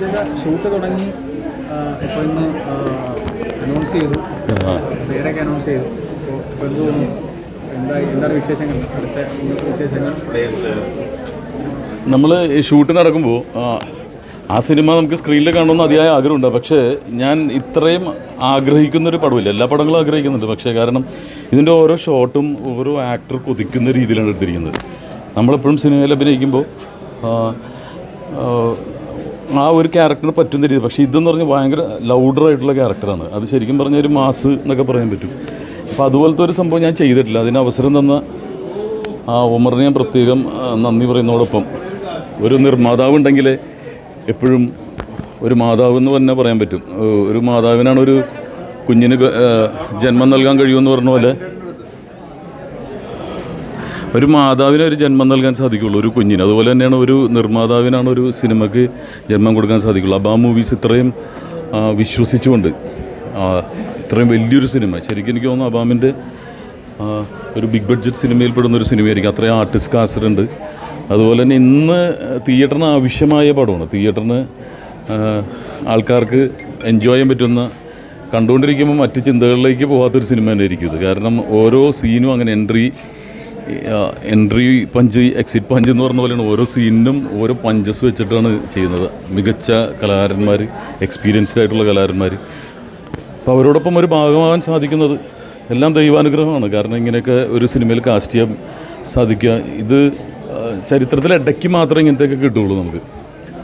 ചേട്ടാ ഷൂട്ട് തുടങ്ങി ഇപ്പോൾ ഇന്ന് അനൗൺസ് ചെയ്തു. പേരൊക്കെ അനൗൺസ് ചെയ്തു. അപ്പോൾ എന്ത് തോന്നുന്നു? എന്താ എന്താണ് വിശേഷങ്ങൾ? അടുത്ത വിശേഷങ്ങൾ? നമ്മൾ ഷൂട്ട് നടക്കുമ്പോൾ ആ സിനിമ നമുക്ക് സ്ക്രീനിൽ കാണണമെന്ന് അതിയായ ആഗ്രഹമുണ്ട്. പക്ഷേ ഞാൻ ഇത്രയും ആഗ്രഹിക്കുന്നൊരു പടമില്ല എല്ലാ പടങ്ങളും ആഗ്രഹിക്കുന്നുണ്ട്. പക്ഷേ കാരണം ഇതിന്റെ ഓരോ ഷോട്ടും ഓരോ ആക്ടർ കൊതിക്കുന്ന രീതിയിലാണ് എടുത്തിരിക്കുന്നത്. നമ്മളെപ്പോഴും സിനിമയിൽ അഭിനയിക്കുമ്പോൾ ആ, ഒരു ക്യാരക്ടറിന് പറ്റുന്ന രീതി പക്ഷേ ഇതെന്ന് പറഞ്ഞാൽ ഭയങ്കര ലൗഡറായിട്ടുള്ള ക്യാരക്ടറാണ് അത് ശരിക്കും പറഞ്ഞാൽ ഒരു മാസ് എന്നൊക്കെ പറയാൻ പറ്റും. അപ്പോൾ അതുപോലത്തെ ഒരു സംഭവം ഞാൻ ചെയ്തിട്ടില്ല. അതിന് അവസരം തന്ന ആ ഉമറിനെ ഞാൻ പ്രത്യേകം നന്ദി പറയുന്നതോടൊപ്പം ഒരു നിർമ്മാതാവ് ഉണ്ടെങ്കിൽ എപ്പോഴും ഒരു മാതാവ് എന്ന് തന്നെ പറയാൻ പറ്റും. ഒരു മാതാവിനാണ് ഒരു കുഞ്ഞിന് ജന്മം നൽകാൻ കഴിയുമെന്ന് പറഞ്ഞ പോലെ ഒരു മാതാവിന് ഒരു ജന്മം നൽകാൻ സാധിക്കുള്ളൂ ഒരു കുഞ്ഞിന്. അതുപോലെ തന്നെയാണ് ഒരു നിർമ്മാതാവിനാണ് ഒരു സിനിമയ്ക്ക് ജന്മം കൊടുക്കാൻ സാധിക്കുള്ളൂ. അബാ മൂവീസ് ഇത്രയും വിശ്വസിച്ചുകൊണ്ട് ഇത്രയും വലിയൊരു സിനിമ. ശരിക്കും എനിക്ക് തോന്നുന്നു അബാമിന്റെ ഒരു ബിഗ് ബഡ്ജറ്റ് സിനിമയിൽ പെടുന്ന ഒരു സിനിമയായിരിക്കും. അത്രയും ആർട്ടിസ്റ്റ് കാസറുണ്ട്. അതുപോലെ തന്നെ ഇന്ന് തിയേറ്ററിന് ആവശ്യമായ പടമാണ്. തിയേറ്ററിന് ആൾക്കാർക്ക് എൻജോയ് ചെയ്യാൻ പറ്റുന്ന കണ്ടുകൊണ്ടിരിക്കുമ്പോൾ മറ്റ് ചിന്തകളിലേക്ക് പോകാത്തൊരു സിനിമ തന്നെ ആയിരിക്കും ഇത്. കാരണം ഓരോ സീനും അങ്ങനെ entry entry punch exit punch എന്ന് പറഞ്ഞ പോലെയാണ് ഓരോ സീനിനും ഓരോ പഞ്ചസ് വെച്ചിട്ടാണ് ചെയ്യുന്നത്. മികച്ച കലാകാരന്മാർ എക്സ്പീരിയൻസ്ഡ് ആയിട്ടുള്ള കലാകാരന്മാർ അപ്പോൾ അവരോടൊപ്പം ഒരു ഭാഗമാകാൻ സാധിക്കുന്നത് എല്ലാം ദൈവാനുഗ്രഹമാണ്. കാരണം ഇങ്ങനെയൊക്കെ ഒരു സിനിമയിൽ കാസ്റ്റ് ചെയ്യാൻ സാധിക്കുക ഇത് ചരിത്രത്തിൽ ഇടയ്ക്ക് മാത്രമേ ഇങ്ങനത്തെയൊക്കെ കിട്ടുകയുള്ളൂ നമുക്ക്.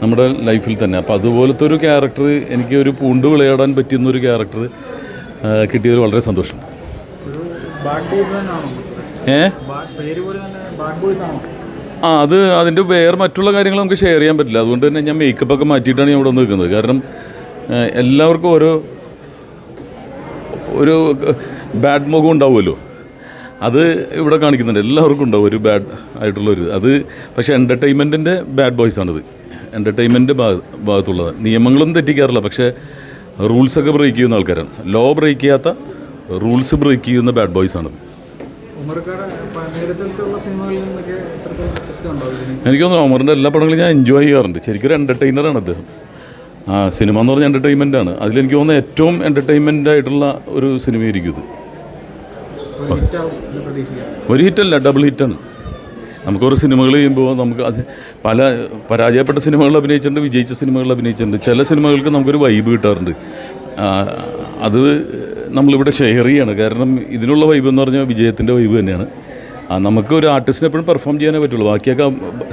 നമ്മുടെ ലൈഫിൽ തന്നെ. അപ്പോൾ അതുപോലത്തെ ഒരു ക്യാരക്ടർ എനിക്ക് ഒരു പൂണ്ട് വിളയാടാൻ പറ്റുന്ന ഒരു ക്യാരക്ടർ കിട്ടിയതിൽ വളരെ സന്തോഷം. ഏ? ആ അത് അതിന്റെ വേറെ മറ്റുള്ള കാര്യങ്ങൾ നമുക്ക് ഷെയർ ചെയ്യാൻ പറ്റില്ല. അതുകൊണ്ട് തന്നെ ഞാൻ മേക്കപ്പ് ഒക്കെ മാറ്റിയിട്ടാണ് ഞാൻ ഇവിടെ വന്ന് നിൽക്കുന്നത്. കാരണം എല്ലാവർക്കും ഓരോ ഒരു ബാഡ് മുഖം ഉണ്ടാവുമല്ലോ. അത് ഇവിടെ കാണിക്കുന്നുണ്ട്. എല്ലാവർക്കും ഉണ്ടാവും ഒരു ബാഡ് ആയിട്ടുള്ളൊരു അത് പക്ഷേ എന്റർടൈൻമെന്റിന്റെ ബാഡ് ബോയ്സ് ആണിത്. എന്റർടൈൻമെന്റ് ഭാഗ ഭാഗത്തുള്ളത്. നിയമങ്ങളും തെറ്റിക്കാറില്ല. പക്ഷേ റൂൾസൊക്കെ ബ്രേക്ക് ചെയ്യുന്ന ആൾക്കാരാണ്. ലോ ബ്രേക്ക് ചെയ്യാത്ത റൂൾസ് ബ്രേക്ക് ചെയ്യുന്ന ബാഡ് ബോയ്സ് ആണത്. എനിക്ക് തോന്നുന്നു അമറിന്റെ എല്ലാ പടങ്ങളും ഞാൻ എൻജോയ് ചെയ്യാറുണ്ട്. ശരിക്കും ഒരു എന്റർടൈനറാണ് അദ്ദേഹം. ആ സിനിമ എന്ന് പറഞ്ഞാൽ എന്റർടൈൻമെന്റ് ആണ്. അതിലെനിക്ക് തോന്നുന്ന ഏറ്റവും എന്റർടൈൻമെന്റ് ആയിട്ടുള്ള ഒരു സിനിമയായിരിക്കും ഇത്. ഒരു ഹിറ്റല്ല ഡബിൾ ഹിറ്റാണ് നമുക്ക് ഓരോ സിനിമകൾ ചെയ്യുമ്പോൾ നമുക്ക് അത് പല പരാജയപ്പെട്ട സിനിമകളിൽ അഭിനയിച്ചിട്ടുണ്ട് വിജയിച്ച സിനിമകളിൽ അഭിനയിച്ചിട്ടുണ്ട്. ചില സിനിമകൾക്ക് നമുക്കൊരു വൈബ് കിട്ടാറുണ്ട്. അത് നമ്മളിവിടെ ഷെയർ ചെയ്യാണ്. കാരണം ഇതിനുള്ള വൈബ് എന്ന് പറഞ്ഞാൽ വിജയത്തിന്റെ വൈബ് തന്നെയാണ്. നമുക്ക് ഒരു ആർട്ടിസ്റ്റിനെ എപ്പോഴും പെർഫോം ചെയ്യാനേ പറ്റുള്ളൂ. ബാക്കിയൊക്കെ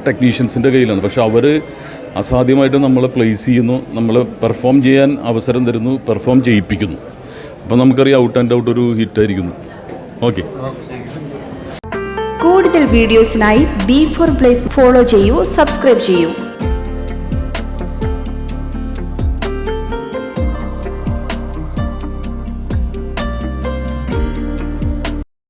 ടെക്നീഷ്യൻസിന്റെ കയ്യിലാണ്. പക്ഷെ അവർ അസാധ്യമായിട്ട് നമ്മളെ പ്ലേസ് ചെയ്യുന്നു നമ്മൾ പെർഫോം ചെയ്യാൻ അവസരം തരുന്നു പെർഫോം ചെയ്യിപ്പിക്കുന്നു. അപ്പോൾ നമുക്കറിയാം ഔട്ട് ആൻഡ് ഔട്ട് ഒരു ഹിറ്റായിരിക്കുന്നു ഓക്കെ കൂടുതൽ വീഡിയോസിനായി ബി ഫോർ പ്ലേസ് ഫോളോ ചെയ്യൂ സബ്സ്ക്രൈബ് ചെയ്യൂ.